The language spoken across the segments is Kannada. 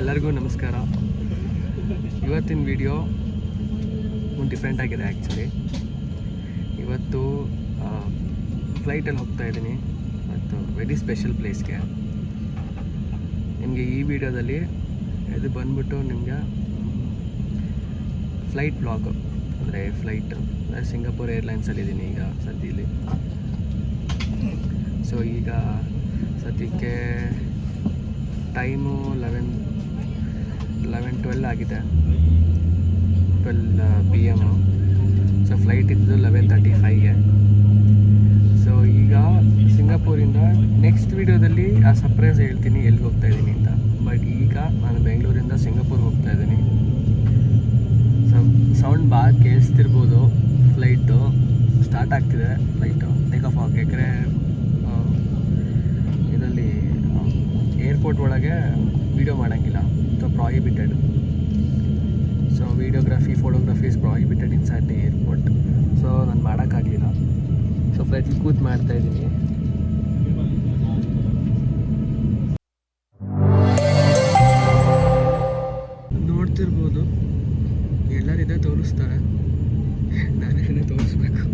ಎಲ್ಲರಿಗೂ ನಮಸ್ಕಾರ. ಇವತ್ತಿನ ವಿಡಿಯೋ ಒಂದು ಡಿಫ್ರೆಂಟ್ ಆಗಿದೆ ಆ್ಯಕ್ಚುಲಿ ಇವತ್ತು ಫ್ಲೈಟಲ್ಲಿ ಹೋಗ್ತಾ ಇದ್ದೀನಿ. ಮತ್ತು ವೆರಿ ಸ್ಪೆಷಲ್ ಪ್ಲೇಸ್ಗೆ ನಿಮಗೆ ಈ ವಿಡಿಯೋದಲ್ಲಿ ಇದು ಬಂದ್ಬಿಟ್ಟು ನಿಮಗೆ ಫ್ಲೈಟ್ ಬ್ಲಾಗ್ ಅಂದರೆ ಫ್ಲೈಟ್ ಸಿಂಗಾಪುರ್ ಏರ್ಲೈನ್ಸಲ್ಲಿ ಇದ್ದೀನಿ ಈಗ ಸದ್ಯದಲ್ಲಿ. ಸೊ ಈಗ ಸದ್ಯಕ್ಕೆ ಟೈಮು ಲೆವೆನ್ ಲೆವೆನ್ ಟ್ವೆಲ್ ಆಗಿದೆ. Twelve P M so flight ಇದ್ದು ಲೆವೆನ್ ತರ್ಟಿ ಫೈವ್ಗೆ ಸೊ ಈಗ ಸಿಂಗಾಪುರಿಂದ ನೆಕ್ಸ್ಟ್ ವಿಡಿಯೋದಲ್ಲಿ ಆ ಸರ್ಪ್ರೈಸ್ ಹೇಳ್ತೀನಿ, ಎಲ್ಲಿಗೆ ಹೋಗ್ತಾ ಇದ್ದೀನಿ ಅಂತ. ಬಟ್ ಈಗ ನಾನು ಬೆಂಗಳೂರಿಂದ ಸಿಂಗಾಪುರ್ ಹೋಗ್ತಾ ಇದ್ದೀನಿ. ಸೊ ಸೌಂಡ್ ಭಾಳ ಕೇಳಿಸ್ತಿರ್ಬೋದು ಫ್ಲೈಟು ಸ್ಟಾರ್ಟ್ ಆಗ್ತಿದೆ ಫ್ಲೈಟು ಟೇಕ್ ಆಫ್ ಆಗಿ. ಯಾಕಂದರೆ ಇದರಲ್ಲಿ ಏರ್ಪೋರ್ಟ್ ಒಳಗೆ ವೀಡಿಯೋ ಮಾಡೋಂಗಿಲ್ಲ. So prohibited so videography photography is prohibited inside the airport so ನಾನು ಮಾಡೋಕ್ಕಾಗಲಿಲ್ಲ. ಸೊ ಫ್ಲೈಟ್ ಕೂತ್ ಮಾಡ್ತಾ ಇದ್ದೀನಿ. ನೋಡ್ತಿರ್ಬೋದು. ಎಲ್ಲರಿದೆ ತೋರಿಸ್ತಾರೆ. ನಾನೇ ತೋರಿಸ್ಬೇಕು.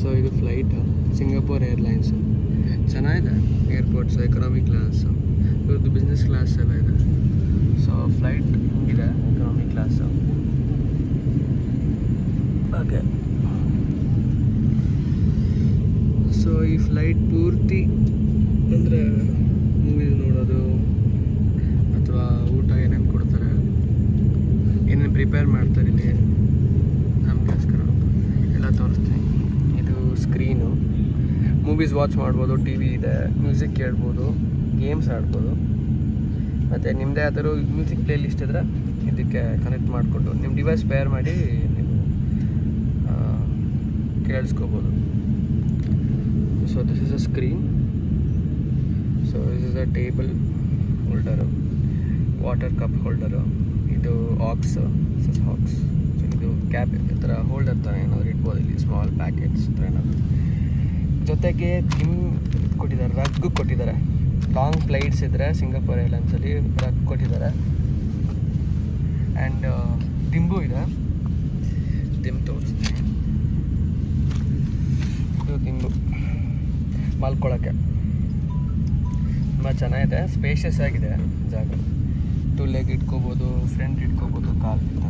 ಸೊ ಇದು ಫ್ಲೈಟ್ ಸಿಂಗಾಪುರ್ ಏರ್ಲೈನ್ಸು ಚೆನ್ನಾಗಿದೆ. Airports economic class business class ಎಲ್ಲ ಇದೆ. ಸೊ ಫ್ಲೈಟ್ ಹಿಂಗಿದೆ ಎಕನಾಮಿಕ್ ಕ್ಲಾಸು ಓಕೆ ಸೊ ಈ ಫ್ಲೈಟ್ ಪೂರ್ತಿ ಅಂದರೆ ಮೂವೀಸ್ ನೋಡೋದು ಅಥವಾ ಊಟ ಏನೇನು ಕೊಡ್ತಾರೆ? ಏನೇನು ಪ್ರಿಪೇರ್ ಮಾಡ್ತಾರೆ ಇಲ್ಲಿ? ನಮಗೋಸ್ಕರ ಎಲ್ಲ ತೋರಿಸ್ತೀನಿ. ಇದು ಸ್ಕ್ರೀನು ಮೂವೀಸ್ ವಾಚ್ ಮಾಡ್ಬೋದು ಟಿ ವಿ ಇದೆ ಮ್ಯೂಸಿಕ್ ಕೇಳ್ಬೋದು ಗೇಮ್ಸ್ ಆಡ್ಬೋದು. ಮತ್ತು ನಿಮ್ಮದೇ ಯಾವ್ದಾದ್ರು ಮ್ಯೂಸಿಕ್ ಪ್ಲೇ ಲಿಸ್ಟ್ ಇದ್ದರೆ ಇದಕ್ಕೆ ಕನೆಕ್ಟ್ ಮಾಡಿಕೊಂಡು ನಿಮ್ಮ ಡಿವೈಸ್ ಪೇರ್ ಮಾಡಿ ನೀವು ಕೇಳಿಸ್ಕೋಬೋದು. So this is a screen so this is a table holder water cup holder ಇದು ಆಕ್ಸ್ ಹಾಕ್ಸ್ ಸೊ ಇದು ಕ್ಯಾಪ್ ಈ ಥರ ಹೋಲ್ಡರ್ ಥರ ಏನಾದರೂ ಇಡ್ಬೋದು ಇಲ್ಲಿ ಸ್ಮಾಲ್ ಪ್ಯಾಕೆಟ್ಸ್ ಥರ ಏನಾದರೂ. ಜೊತೆಗೆ ತಿನ್ ಕೊಟ್ಟಿದ್ದಾರೆ ರಗ್ ಕೊಟ್ಟಿದ್ದಾರೆ. ಲಾಂಗ್ ಫ್ಲೈಟ್ಸ್ ಇದ್ದರೆ ಸಿಂಗಾಪುರ್ ಏರ್ಲೈನ್ಸಲ್ಲಿ ರಗ್ ಕೊಟ್ಟಿದ್ದಾರೆ. ಆ್ಯಂಡ್ ದಿಂಬು ಇದೆ. ದಿಂಬು ತೋರಿಸ್ತೀನಿ. ಇದು ದಿಂಬು ಮಲ್ಕೊಳ್ಳೋಕ್ಕೆ ತುಂಬ ಚೆನ್ನಾಗಿದೆ. ಸ್ಪೇಷಿಯಸ್ ಆಗಿದೆ ಜಾಗ. ಟು ಲೆಗ್ ಇಟ್ಕೋಬೋದು ಫ್ರಂಟ್ ಇಟ್ಕೋಬೋದು ಕಾಲು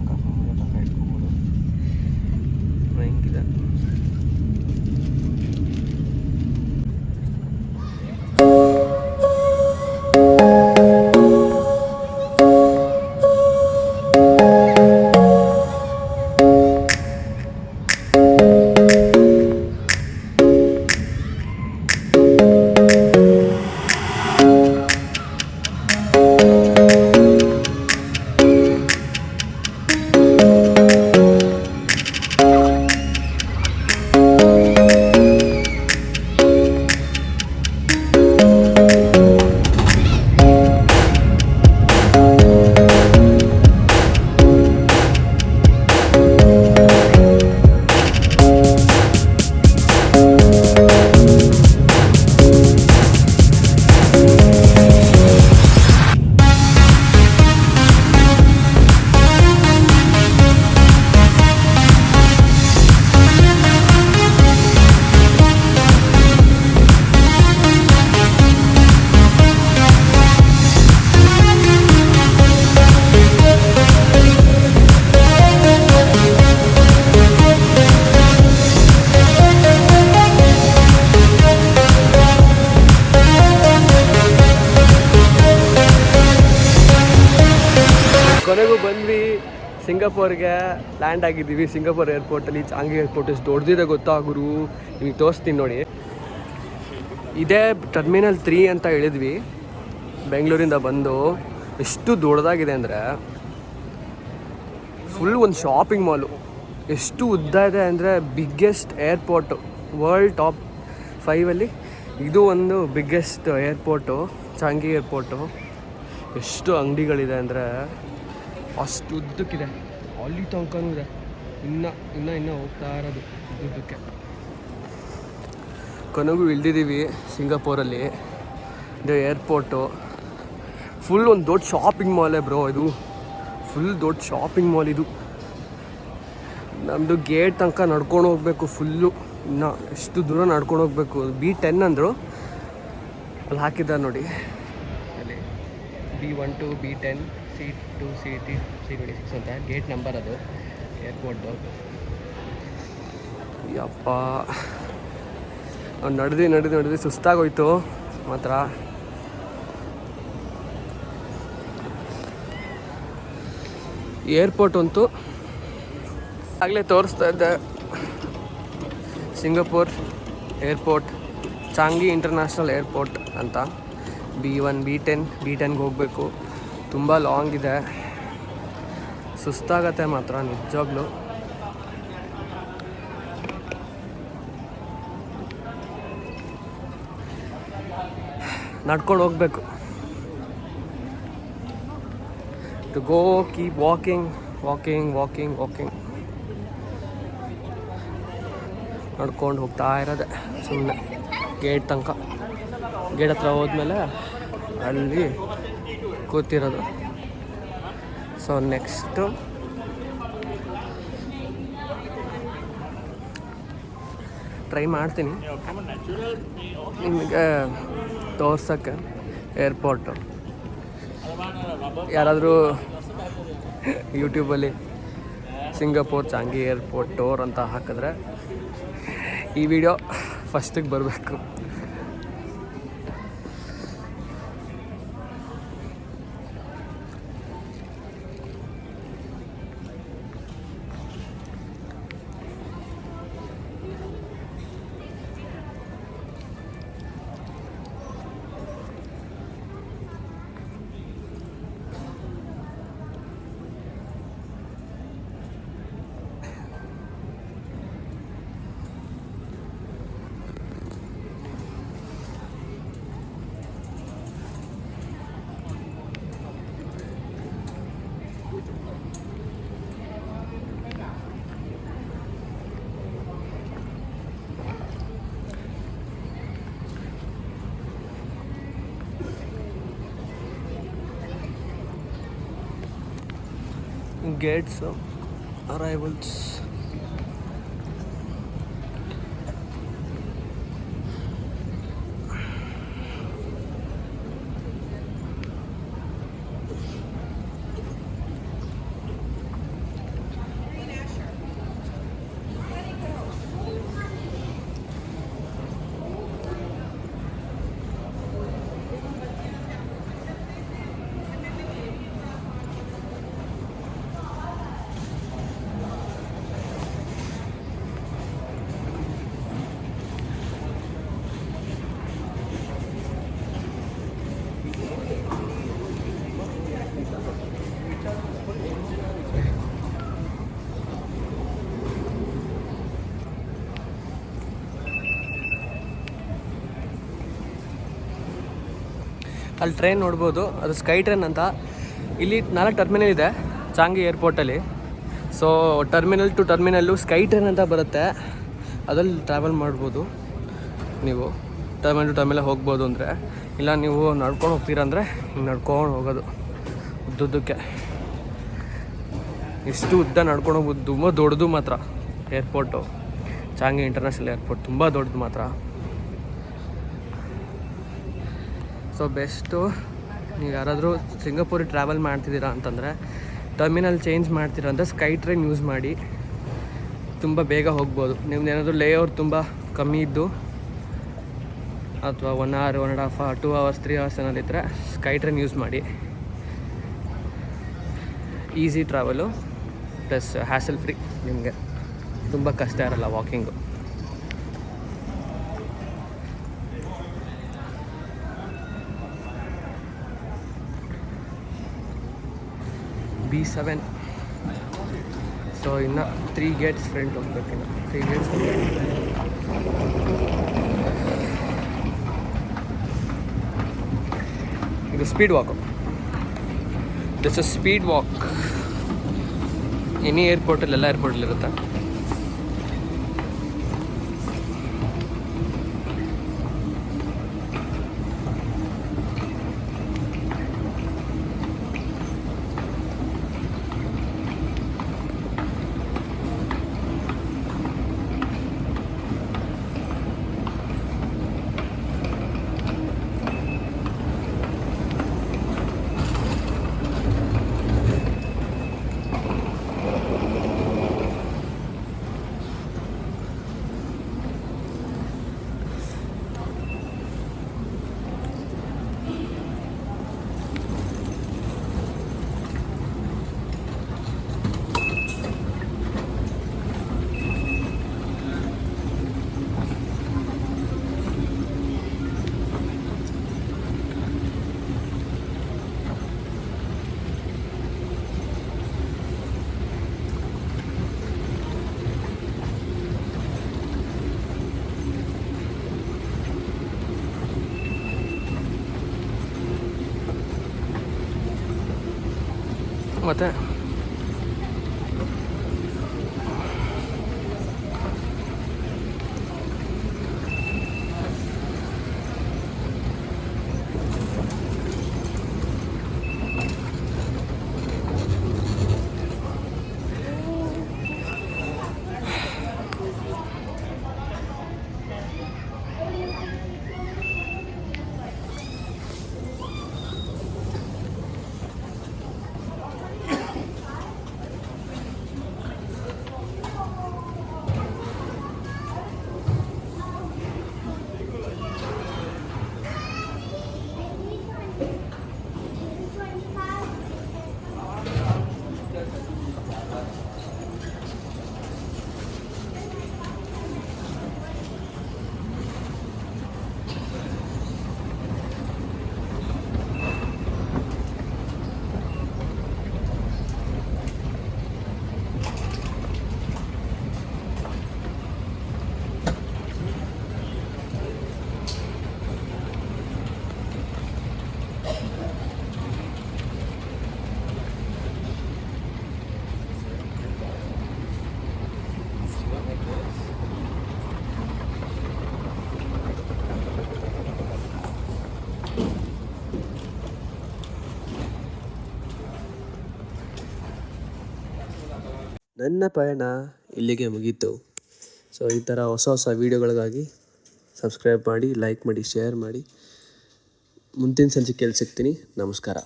ಸಿಂಗಾಪುರ್ಗೆ ಲ್ಯಾಂಡ್ ಆಗಿದ್ದೀವಿ. ಸಿಂಗಾಪುರ್ ಏರ್ಪೋರ್ಟಲ್ಲಿ ಚಾಂಗಿ ಏರ್ಪೋರ್ಟ್ ಎಷ್ಟು ದೊಡ್ಡದಿದೆ ಗೊತ್ತಾ ಗುರು? ನಿಮಗೆ ತೋರಿಸ್ತೀನಿ ನೋಡಿ. ಇದೇ ಟರ್ಮಿನಲ್ ತ್ರೀ ಅಂತ ಹೇಳಿದ್ವಿ. ಬೆಂಗಳೂರಿಂದ ಬಂದು ಎಷ್ಟು ದೊಡ್ಡದಾಗಿದೆ ಅಂದರೆ ಫುಲ್ ಒಂದು ಶಾಪಿಂಗ್ ಮಾಲು ಎಷ್ಟು ಉದ್ದ ಇದೆ ಅಂದರೆ ಬಿಗ್ಗೆಸ್ಟ್ ಏರ್ಪೋರ್ಟು ವರ್ಲ್ಡ್ ಟಾಪ್ ಫೈವಲ್ಲಿ ಇದು ಒಂದು ಬಿಗ್ಗೆಸ್ಟ್ ಏರ್ಪೋರ್ಟು ಚಾಂಗಿ ಏರ್ಪೋರ್ಟು ಎಷ್ಟು ಅಂಗಡಿಗಳಿದೆ ಅಂದರೆ ಅಷ್ಟು ಉದ್ದಕ್ಕಿದೆ. ಅಲ್ಲಿ ತನಕನೂ ಇದೆ ಇನ್ನು ಇನ್ನು ಇನ್ನೂ ಹೋಗ್ತಾ ಇರೋದು ಕನಗು ಕೊನೆಗೂ ಇಳ್ದಿದ್ದೀವಿ ಸಿಂಗಾಪುರಲ್ಲಿ. ಇದು ಏರ್ಪೋರ್ಟು ಫುಲ್ ಒಂದು ದೊಡ್ಡ ಶಾಪಿಂಗ್ ಮಾಲೇ ಬ್ರೋ ಇದು. ಫುಲ್ ದೊಡ್ಡ ಶಾಪಿಂಗ್ ಮಾಲ್ ಇದು. ನಮ್ಮದು ಗೇಟ್ ತನಕ ನಡ್ಕೊಂಡು ಹೋಗಬೇಕು ಫುಲ್ಲು ಇನ್ನು ಎಷ್ಟು ದೂರ ನಡ್ಕೊಂಡು ಹೋಗಬೇಕು? ಬಿ ಟೆನ್ ಅಂದರು. ಅಲ್ಲಿ ಹಾಕಿದ್ದಾರೆ ನೋಡಿ. ಅಲ್ಲಿ B one two B ten C two C T C twenty six ಅಂತ. ಗೇಟ್ ನಂಬರ್ ಅದು ಏರ್ಪೋರ್ಟ್ದು ಯಪ್ಪ. ನಡೆದು ನಡೆದು ನಡೆದು ಸುಸ್ತಾಗೋಯ್ತು ಮಾತ್ರ. ಏರ್ಪೋರ್ಟ್ ಅಂತೂ ಆಗಲೇ ತೋರಿಸ್ತಾ ಇದ್ದೆ. Singapore airport Changi international airport ಅಂತ. B one B ten B ಟೆನ್ಗೆ ಹೋಗಬೇಕು. ತುಂಬ ಲಾಂಗ್ ಇದೆ. ಸುಸ್ತಾಗತ್ತೆ ಮಾತ್ರ ನಿಜವಾಗ್ಲೂ ನಡ್ಕೊಂಡು ಹೋಗಬೇಕು. To go keep walking walking walking walking ನಡ್ಕೊಂಡು ಹೋಗ್ತಾ ಇರೋದೆ ಸುಮ್ಮನೆ ಗೇಟ್ ತನಕ. ಗೇಟ್ ಹತ್ರ ಹೋದ್ಮೇಲೆ ಅಲ್ಲಿ ಕೂತಿರೋದು ಸೊ ನೆಕ್ಸ್ಟು ಟ್ರೈ ಮಾಡ್ತೀನಿ. ನಿಮಗೆ ತೋರ್ಸೋಕ್ಕೆ ಏರ್ಪೋರ್ಟು ಯಾರಾದರೂ ಯೂಟ್ಯೂಬಲ್ಲಿ ಸಿಂಗಾಪುರ್ ಚಾಂಗಿ ಏರ್ಪೋರ್ಟ್ ಟೋರ್ ಅಂತ ಹಾಕಿದ್ರೆ ಈ ವಿಡಿಯೋ ಫಸ್ಟಿಗೆ ಬರಬೇಕು. ಗೇಟ್ಸು ಅರೈವಲ್ಸ್ ಅಲ್ಲಿ ಟ್ರೈನ್ ನೋಡ್ಬೋದು. ಅದು ಸ್ಕೈ ಟ್ರೈನ್ ಅಂತ. ಇಲ್ಲಿ ನಾಲ್ಕು ಟರ್ಮಿನಲ್ ಇದೆ Changi ಏರ್ಪೋರ್ಟಲ್ಲಿ so terminal two terminal sky train ಅಂತ ಬರುತ್ತೆ. ಅದ್ರಲ್ಲಿ ಟ್ರಾವೆಲ್ ಮಾಡ್ಬೋದು ನೀವು. ಟರ್ಮಿನಲ್ ಟು ಟರ್ಮಿನಲ್ ಹೋಗ್ಬೋದು ಅಂದರೆ. ಇಲ್ಲ, ನೀವು ನಡ್ಕೊಂಡು ಹೋಗ್ತೀರಾ ಅಂದರೆ ಹಿಂಗೆ ನಡ್ಕೊಂಡು ಹೋಗೋದು. ಉದ್ದುದ್ದಕ್ಕೆ. ಇಷ್ಟು ಉದ್ದ ನಡ್ಕೊಂಡು ಹೋಗ್ಬೋದು ತುಂಬ ದೊಡ್ಡದು ಮಾತ್ರ. ಏರ್ಪೋರ್ಟು ಚಾಂಗಿ ಇಂಟರ್ನ್ಯಾಷನಲ್ ಏರ್ಪೋರ್ಟ್ ತುಂಬ ದೊಡ್ಡದು ಮಾತ್ರ. So best. ನೀವು ಯಾರಾದರೂ ಸಿಂಗಾಪುರಿ ಟ್ರಾವೆಲ್ ಮಾಡ್ತಿದ್ದೀರಾ ಅಂತಂದರೆ ಟರ್ಮಿನಲ್ ಚೇಂಜ್ ಮಾಡ್ತೀರಾ ಅಂದರೆ ಸ್ಕೈ ಟ್ರೈನ್ ಯೂಸ್ ಮಾಡಿ. ತುಂಬ ಬೇಗ ಹೋಗ್ಬೋದು. ನಿಮ್ದು ಏನಾದರೂ ಲೇಔಟ್ ತುಂಬ ಕಮ್ಮಿ ಇದ್ದು, ಅಥವಾ one hour one and half two hours three hours ಏನಾದ್ರು ಇದ್ದರೆ ಸ್ಕೈ ಟ್ರೈನ್ ಯೂಸ್ ಮಾಡಿ. Easy travel plus hassle free ನಿಮಗೆ. ತುಂಬ ಕಷ್ಟ ಇರಲ್ಲ ವಾಕಿಂಗು ಬಿ ಸೆವೆನ್ ಸೊ ಇನ್ನು ತ್ರೀ ಗೇಟ್ಸ್ ಫ್ರಂಟ್ ಹೋಗ್ಬೇಕಿನ್ನು ತ್ರೀ ಗೇಟ್ಸ್ ಇದು speed walk this a speed walk any ಏರ್ಪೋರ್ಟಲ್ಲಿ ಎಲ್ಲ ಏರ್ಪೋರ್ಟಲ್ಲಿ ಮತ್ತೆ ನನ್ನ ಪಯಣ ಇಲ್ಲಿಗೆ ಮುಗೀತು. ಸೊ ಈ ಥರ ಹೊಸ ಹೊಸ ವೀಡಿಯೋಗಳಿಗಾಗಿ ಸಬ್ಸ್ಕ್ರೈಬ್ ಮಾಡಿ ಲೈಕ್ ಮಾಡಿ ಶೇರ್ ಮಾಡಿ. ಮುಂದಿನ ಸಂಚಿಕೆಯಲ್ಲಿ ಸಿಗ್ತೀನಿ. ನಮಸ್ಕಾರ.